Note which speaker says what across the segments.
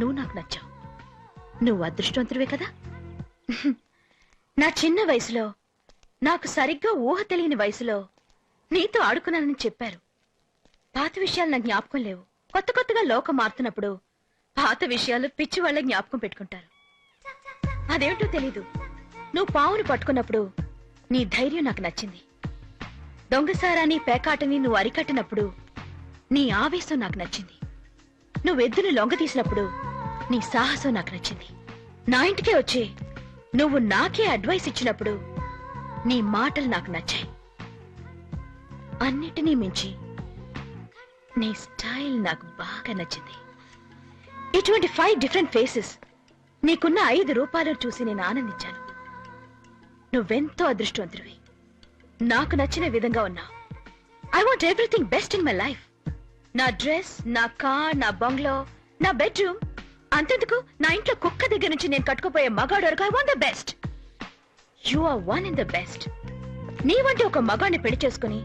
Speaker 1: నువ్వు నాకు నచ్చావు. నువ్వు అదృష్టవంతుడివే కదా? నా చిన్న వయసులో నాకు సరిగ్గా ఊహ తెలియని వయసులో నీతో ఆడుకున్నానని చెప్పారు. పాత విషయాలు నా జ్ఞాపకం లేవు. కొత్త కొత్తగా లోకం మారుతున్నప్పుడు పాత విషయాలు పిచ్చి వాళ్ళ జ్ఞాపకం పెట్టుకుంటారు. అదేమిటో తెలీదు. నువ్వు పావును పట్టుకున్నప్పుడు నీ ధైర్యం నాకు నచ్చింది. దొంగసారాని పేకాటని నువ్వు అరికట్టినప్పుడు నీ ఆవేశం నాకు నచ్చింది. నువ్వు ఎద్దును లొంగ తీసినప్పుడు నీ సాహసం నాకు నచ్చింది. నా ఇంటికే వచ్చి నువ్వు నాకే అడ్వైస్ ఇచ్చినప్పుడు నీ మాటలు నాకు నచ్చాయి. అన్నిటినీ మించి నీ స్టైల్ నాకు బాగా నచ్చింది. ఇటువంటి ఫైవ్ డిఫరెంట్ ఫేసెస్ నీకున్న ఐదు రూపాయలు చూసి నేను ఆనందించాను. నువ్వెంతో అదృష్టవంతుడివి. నాకు నచ్చిన విధంగా ఉన్నావు. I want everything best in my life నా డ్రెస్ నా కార్ నా బంగ్లో నా బెడ్రూమ్ అంతెందుకు? నా ఇంట్లో కుక్క దగ్గర నుంచి నేను కట్టుకుపోయే మగాడు వరకు I want the best you are one in the best నీ వంటి ఒక మగాడిని పెళ్ళి చేసుకుని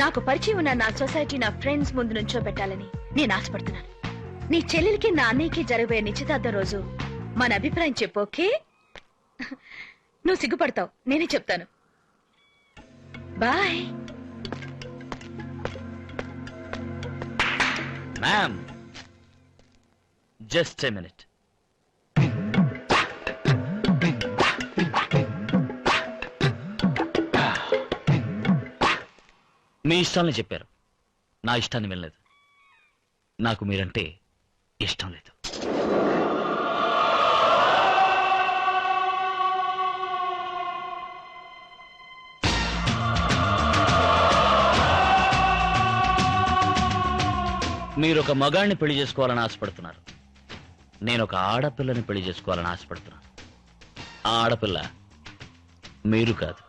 Speaker 1: నాకు పరిచయం ఉన్న నా సొసైటీ నా ఫ్రెండ్స్ ముందు నుంచో పెట్టాలని నేను ఆశపడుతున్నాను. నీ చెల్లెలికి నా అన్నయ్యకి జరగబోయే నిశ్చితార్థం రోజు మన అభిప్రాయం చెప్పు ఓకే? నువ్వు సిగ్గుపడతావు నేనే చెప్తాను. Bye
Speaker 2: ma'am just a minute మీ ఇష్టాలని చెప్పారు. నా ఇష్టాన్ని వినలేదు. నాకు మీరంటే ఇష్టం లేదు. మీరు ఒక మగాడిని పెళ్ళి చేసుకోవాలని ఆశపడుతున్నారు. నేను ఒక ఆడపిల్లని పెళ్ళి చేసుకోవాలని ఆశపడుతున్నాను ఆ ఆడపిల్ల మీరు కాదు.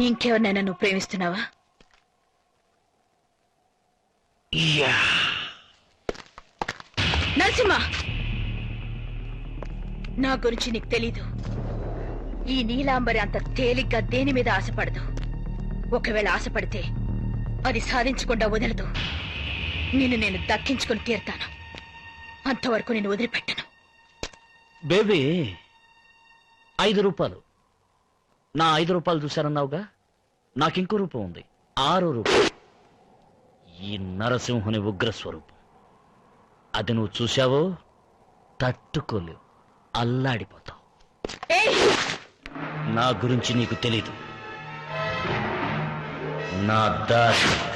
Speaker 1: ఇంకెవరినైనా నువ్వు ప్రేమిస్తున్నావా? నరసింహ! నా గురించి నీకు తెలీదు. ఈ నీలాంబరి అంత తేలిగ్గా దేని మీద ఆశపడదు? ఒకవేళ ఆశపడితే అది సాధించకుండా వదలదు. నిన్ను నేను దక్కించుకుని తీరుతాను. అంతవరకు నేను వదిలిపెట్టను.
Speaker 2: బేబీ ఐదు రూపాయలు నా ఐదు రూపాయలు చూశారన్నావుగా నాకు ఇంకో రూపం ఉంది. ఆరు రూపాయలు ఈ నరసింహుని ఉగ్ర స్వరూపం అది నువ్వు చూశావో? తట్టుకోలేవు. అల్లాడిపోతావు! నా గురించి నీకు తెలీదు. నా దారి.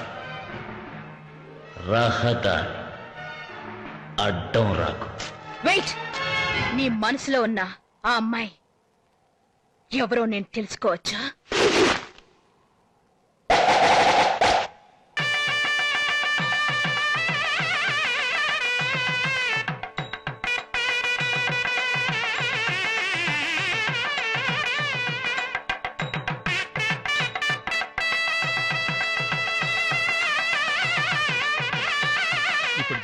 Speaker 2: రహదారి అడ్డం రాకు.
Speaker 1: వెయిట్! నీ మనసులో ఉన్న ఆ అమ్మాయి ఎవరో నేను తెలుసుకోవచ్చా?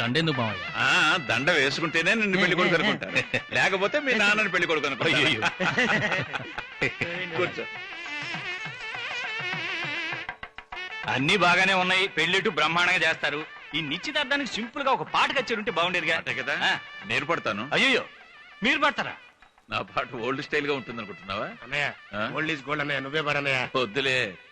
Speaker 3: దండెందుకు మావయ్య?
Speaker 4: ఆ దండ వేసుకుంటేనే నిన్ను పెళ్ళి కొడుకు అనుకుంటాను లేకపోతే మీ నాన్నని పెళ్ళి కొడుకు అనుకుంటాను కూర్చో.
Speaker 5: అన్ని బాగానే ఉన్నాయి. పెళ్ళిట్టు బ్రహ్మాండంగా చేస్తారు. ఈ నిశ్చితార్థానికి సింపుల్గా ఒక పాట కచ్చేది ఉంటే బాగుండేదిగా.
Speaker 4: అంతే కదా?
Speaker 5: ఆ.
Speaker 4: నేను పడతాను.
Speaker 5: అయ్యో మీరు పడతారా?
Speaker 4: నా పాట ఓల్డ్ స్టైల్గా ఉంటుంది అనుకుంటున్నావా
Speaker 6: అన్నయ్య
Speaker 4: ఆ?
Speaker 6: ఓల్డ్ ఈజ్ గోల్డ్ అన్నయ్య. నువ్వే పడన్నయ్య
Speaker 4: వద్దులే.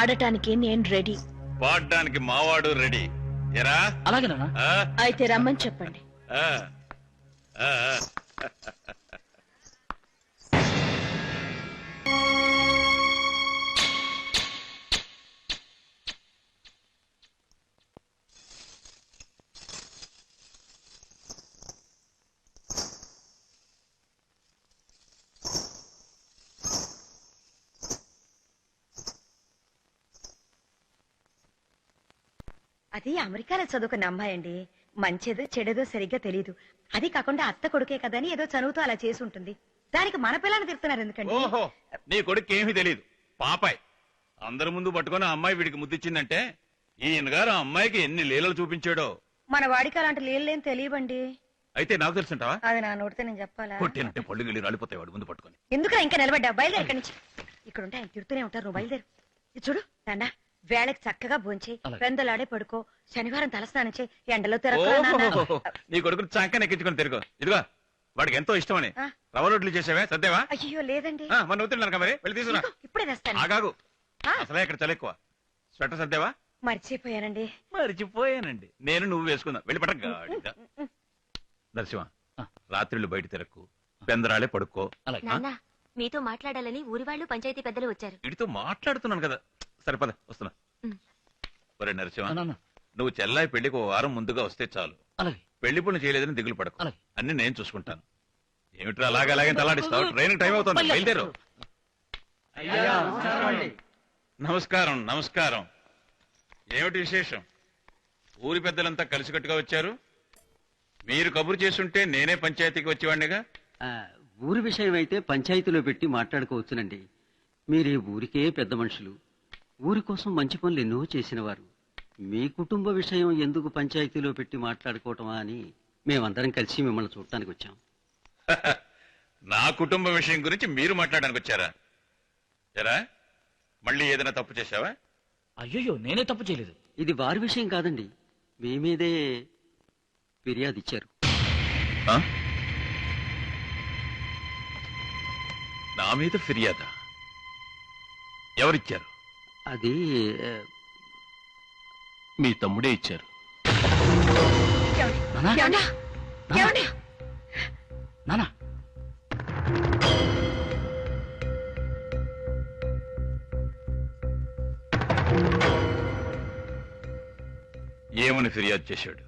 Speaker 1: ఆడటానికి నేను రెడీ
Speaker 4: పాడడానికి మావాడు రెడీ ఎరా
Speaker 2: అలాగేనా?
Speaker 1: అయితే రమ్మని చెప్పండి
Speaker 4: ఆ. ఆ, ఆ.
Speaker 7: అది అమెరికాలో చదువుకున్న అమ్మాయి అండి మంచిదో చెడేదో సరిగ్గా తెలియదు అది కాకుండా అత్త కొడుకే కదని ఏదో చదువుతూ అలా చేసి ఉంటుంది దానికి మన పిల్లని తిడుతున్నారు ఎందుకండి?
Speaker 4: ఓహో నీ కొడుకు ఏమీ తెలియదు పాపాయ్. అందరి ముందు పట్టుకొని ఆ అమ్మాయి వీడికి ముద్దిచ్చిందంటే ఈయన గారు ఆ అమ్మాయికి ఎన్ని లీలలు చూపించాడో.
Speaker 7: మన వాడికి అలాంటి లేని తెలియబండి
Speaker 4: అయితే నాకు తెలుసుంటావా?
Speaker 7: అది నా నోటితో నేను చెప్పాలా?
Speaker 4: కొట్టినంటే పళ్ళు గిళ్ళు రాలిపోతాయి వాడు ముందు పట్టుకొని.
Speaker 7: ఎందుకురా ఇంకా నిలబడ్డా బయలుదేరు ఇక్కడి నుంచి. ఇక్కడ ఉంటే ఆయన తిడుతూనే ఉంటారు. నువ్వు బయలుదేరు. ఇది చూడు నాన్న. వేళకి చక్కగా భోంచి
Speaker 2: అలాగే.
Speaker 7: పెందలాడే పడుకో. శనివారం తలస్నానం చేయి. ఎండలో తిరగరా నాన్న.
Speaker 4: ఓహో నీ కొడుకుని చంకని ఎక్కించుకొని తిరుగు. ఇదిగో వాడికి ఎంతో ఇష్టమని.
Speaker 7: ఆ.
Speaker 4: రవ్వ రొట్లు చేసావే? సర్దేవా?
Speaker 7: అయ్యో లేదండి.
Speaker 4: ఆ, మన అవుతున్నాను మరి. వెళ్ళి తీసుకురా.
Speaker 7: ఇదిగో, ఇప్పుడే తెస్తాను.
Speaker 4: ఆగాగు.
Speaker 7: ఆ.
Speaker 4: అసలే ఇక్కడ చలి ఎక్కువ. స్వెటర్ సర్దేవా?
Speaker 7: మర్చిపోయానండి.
Speaker 4: మరిచిపోయానండి. నేను నువ్వు వేసుకుందా. వెళ్ళి పట్ట గాడిద నరసింహ
Speaker 2: ఆ.
Speaker 4: రాత్రిళ్ళు బయట తిరక్కు. పెందరాళే పడుకో.
Speaker 2: అలాగే.
Speaker 8: నాన్న మీతో మాట్లాడాలని ఊరి వాళ్ళు పంచాయతీ పెద్దలు వచ్చారు.
Speaker 4: వీడితో మాట్లాడుతున్నాను కదా. సరిపద వస్తున్నా. ఒరే నరసింహ నువ్వు చెల్లాయి పెళ్ళికి ఓ వారం ముందుగా వస్తే చాలు. పెళ్ళి పనులు చేయలేదని దిగులు పడకు. అన్ని నేను చూసుకుంటాను. ఏమిట్రా అలాగే అలాగే తలాడిస్తావు? ట్రైన్ టైం అవుతుంది. బయలుదేరు. నమస్కారం నమస్కారం ఏమిటి విశేషం? ఊరి పెద్దలంతా కలిసికట్టుగా వచ్చారు? మీరు కబురు చేసుంటే నేనే పంచాయతీకి వచ్చేవాడినిగా?
Speaker 9: ఊరి విషయం అయితే పంచాయతీలో పెట్టి మాట్లాడుకోవచ్చునండి. మీరే ఊరికే పెద్ద మనుషులు. ఊరి కోసం మంచి పనులు ఎన్నో చేసినవారు. మీ కుటుంబ విషయం ఎందుకు పంచాయతీలో పెట్టి మాట్లాడుకోవటమా అని మేమందరం కలిసి మిమ్మల్ని చూడటానికి వచ్చాం.
Speaker 4: నా కుటుంబ విషయం గురించి మీరు మాట్లాడడానికి వచ్చారా? ఎరా మళ్ళీ ఏదైనా తప్పు చేశావా?
Speaker 2: అయ్యో నేనే తప్పు చేయలేదు.
Speaker 9: ఇది వారి విషయం కాదండి. మీ మీదే ఫిర్యాదు ఇచ్చారు
Speaker 4: ఆ? నా మీద ఫిర్యాదా? ఎవరిచ్చారు?
Speaker 9: అది
Speaker 5: మీ తమ్ముడే ఇచ్చారు.
Speaker 2: నానా?
Speaker 4: ఏమని ఫిర్యాదు చేశాడు?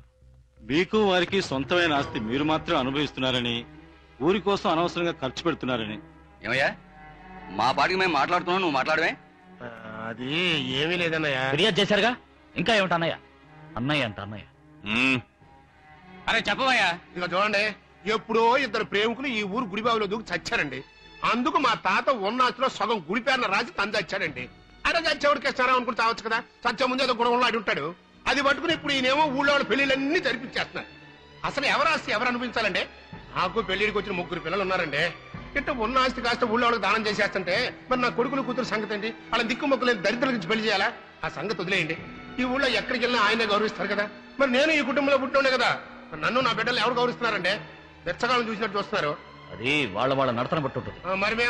Speaker 5: మీకు వారికి సొంతమైన ఆస్తి మీరు మాత్రం అనుభవిస్తున్నారని ఊరి కోసం అనవసరంగా ఖర్చు పెడుతున్నారని.
Speaker 10: ఏమయ్యా? మా పాటికి మేము మాట్లాడుతున్నాం నువ్వు మాట్లాడమే
Speaker 6: ఆ, అది ఏమీ లేదన్నయ్య.
Speaker 2: ఫిర్యాదు చేశారుగా? ఇంకా ఏమిటి అన్నయ్య? అన్నయ్య అంట అన్నయ్య.
Speaker 5: అరే చెప్పవయ్యా.
Speaker 6: ఇక చూడండి ఎప్పుడో ఇద్దరు ప్రేమికులు ఈ ఊరు గుడిబావిలో దూకి చచ్చారండి. అందుకు మా తాత ఉన్నాచులో సగం గుడి పేరున రాసి తను చచ్చాడండి అరే చచ్చేవాడికి ఇస్తారా అనుకుని చావచ్చు కదా? చచ్చే ముందు ఏదో గుణంలో ఆడి ఉంటాడు. అది పట్టుకుని ఇప్పుడు ఈయనేమో ఊళ్ళో వాళ్ళ పెళ్ళిళ్ళన్నీ జరిపించేస్తున్నారు. అసలు ఎవరు ఆస్తి ఎవరు అనిపించాలండి నాకు పెళ్ళిడికి వచ్చిన ముగ్గురు పిల్లలు ఉన్నారండి. ఇట్ట ఉన్న ఆస్తి కాస్త ఊళ్ళో వాళ్ళకి దానం చేసేస్తుంటే మరి నా కొడుకులు కూతురు సంగతి ఏంటి? వాళ్ళ దిక్కు మొక్కలు దరిద్రుల నుంచి పెళ్ళి చేయాలా? ఆ సంగతి వదిలేయండి. ఈ ఊళ్ళో ఎక్కడికి వెళ్ళినా ఆయనే గౌరవిస్తారు కదా. మరి నేను ఈ కుటుంబంలో పుట్టినే కదా. నన్ను నా బిడ్డలు ఎవరు గౌరవిస్తున్నారండి? బెచ్చగాళ్ళని చూసినట్టు చూస్తున్నారు.
Speaker 2: అది వాళ్ళ వాళ్ళ నడతన
Speaker 6: ఆ, మరి